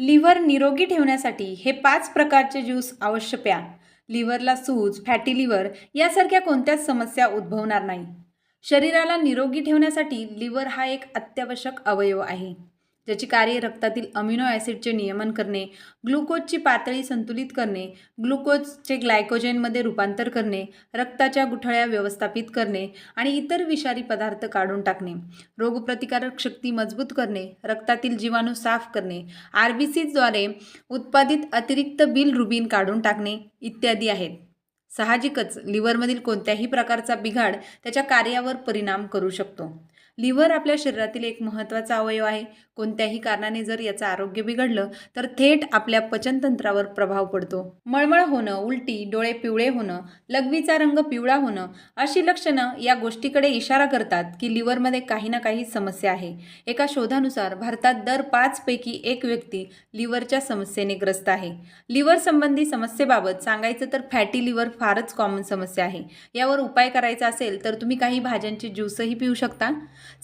Liver निरोगी ठेवण्यासाठी हे पाच प्रकारचे ज्यूस अवश्य प्या. लिव्हरला सूज फॅटी लिव्हर यासारख्या कोणत्याच समस्या उद्भवणार नाही. शरीराला निरोगी ठेवण्यासाठी लिव्हर हा एक अत्यावश्यक अवयव आहे. ज्याची कार्य रक्तातील अमिनो ॲसिडचे नियमन करणे ग्लुकोजची पातळी संतुलित करणे ग्लुकोजचे ग्लायकोजेनमध्ये रूपांतर करणे रक्ताच्या गुठळ्या व्यवस्थापित करणे आणि इतर विषारी पदार्थ काढून टाकणे रोगप्रतिकारक शक्ती मजबूत करणे रक्तातील जीवाणू साफ करणे आर बी सीद्वारे उत्पादित अतिरिक्त बिल रुबीन काढून टाकणे इत्यादी आहेत. साहजिकच लिव्हरमधील कोणत्याही प्रकारचा बिघाड त्याच्या कार्यावर परिणाम करू शकतो. लिव्हर आपल्या शरीरातील एक महत्त्वाचा अवयव आहे. कोणत्याही कारणाने जर याचं आरोग्य बिघडलं तर थेट आपल्या पचनतंत्रावर प्रभाव पडतो. मळमळ होणं उलटी डोळे पिवळे होणं लघवीचा रंग पिवळा होणं अशी लक्षणं या गोष्टीकडे इशारा करतात की लिव्हरमध्ये काही ना काही समस्या आहे. एका शोधानुसार भारतात दर पाचपैकी एक व्यक्ती लिव्हरच्या समस्येने ग्रस्त आहे. लिव्हर संबंधी समस्येबाबत सांगायचं तर फॅटी लिव्हर फारच कॉमन समस्या आहे. यावर उपाय करायचा असेल तर तुम्ही काही भाज्यांचे ज्यूसही पिऊ शकता.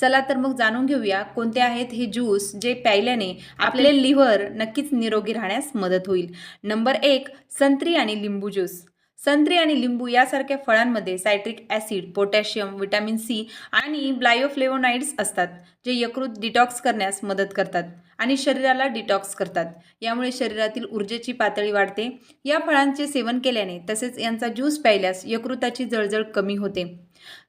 चला तर मग जाणून घेऊया कोणते आहेत हे ज्यूस जे प्यायल्याने आपले लिव्हर नक्कीच निरोगी राहण्यास मदत होईल. नंबर एक संत्री आणि लिंबू ज्यूस. संत्री आणि लिंबू यासारख्या फळांमध्ये citric acid potassium vitamin C आणि ब्लायोफ्लेवोनाइड्स असतात जे यकृत डिटॉक्स करण्यास मदत करतात. आणि शरीराला डिटॉक्स करतात. यामुळे शरीरातील ऊर्जेची पातळी वाढते. या फळांचे सेवन केल्याने तसेच यांचा ज्यूस प्यायल्यास यकृताची जळजळ कमी होते.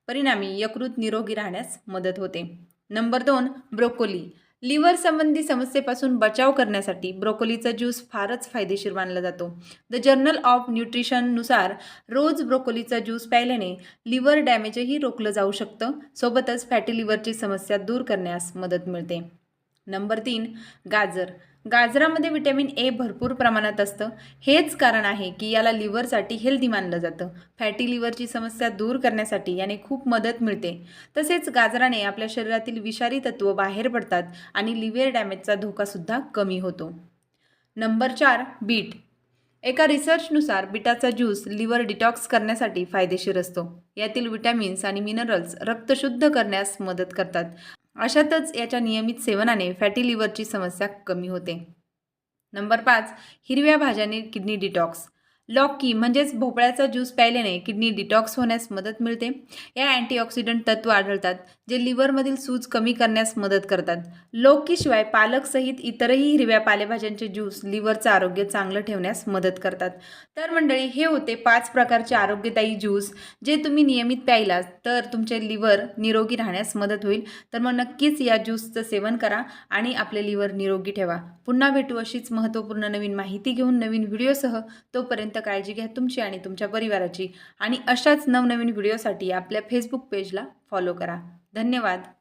परिणामी यकृत निरोगी राहण्यास मदत होते. नंबर दोन ब्रोकोली. लिव्हर संबंधी समस्येपासून बचाव करण्यासाठी ब्रोकोलीचा ज्यूस फारच फायदेशीर मानला जातो. द जर्नल ऑफ न्यूट्रिशननुसार रोज ब्रोकोलीचा ज्यूस प्यायल्याने लिव्हर डॅमेजही रोखलं जाऊ शकतं. सोबतच फॅटी लिव्हरची समस्या दूर करण्यास मदत मिळते. नंबर तीन गाजर. गाजरामध्ये विटॅमिन ए भरपूर प्रमाणात असतं. हेच कारण आहे की याला लिव्हरसाठी हेल्दी मानलं जातं. फॅटी लिव्हरची समस्या दूर करण्यासाठी याने खूप मदत मिळते. तसेच गाजराने आपल्या शरीरातील विषारी तत्व बाहेर पडतात आणि लिव्हर डॅमेजचा धोकासुद्धा कमी होतो. नंबर चार बीट. एका रिसर्चनुसार बिटाचा ज्यूस लिव्हर डिटॉक्स करण्यासाठी फायदेशीर असतो. यातील विटॅमिन्स आणि मिनरल्स रक्त शुद्ध करण्यास मदत करतात. अशातच याच्या नियमित सेवनाने फॅटी लिव्हरची समस्या कमी होते. नंबर पाच हिरव्या भाज्याने किडनी डिटॉक्स. लॉकी म्हणजेच भोपळ्याचा ज्यूस प्यायल्याने किडनी डिटॉक्स होण्यास मदत मिळते. या अँटीऑक्सिडंट तत्व आढळतात जे लिव्हरमधील सूज कमी करण्यास मदत करतात. लौकीशिवाय पालकसहित इतरही हिरव्या पालेभाज्यांचे ज्यूस लिव्हरचं आरोग्य चांगलं ठेवण्यास मदत करतात. तर मंडळी हे होते पाच प्रकारचे आरोग्यदायी ज्यूस जे तुम्ही नियमित प्यायलात तर तुमचे लिव्हर निरोगी राहण्यास मदत होईल. तर मग नक्कीच या ज्यूसचं सेवन करा आणि आपले लिव्हर निरोगी ठेवा. पुन्हा भेटू अशीच महत्त्वपूर्ण नवीन माहिती घेऊन नवीन व्हिडिओसह. तोपर्यंत काळजी घ्या तुमची आणि तुमच्या परिवाराची. आणि अशाच नवनवीन व्हिडिओसाठी आपल्या फेसबुक पेजला फॉलो करा. धन्यवाद.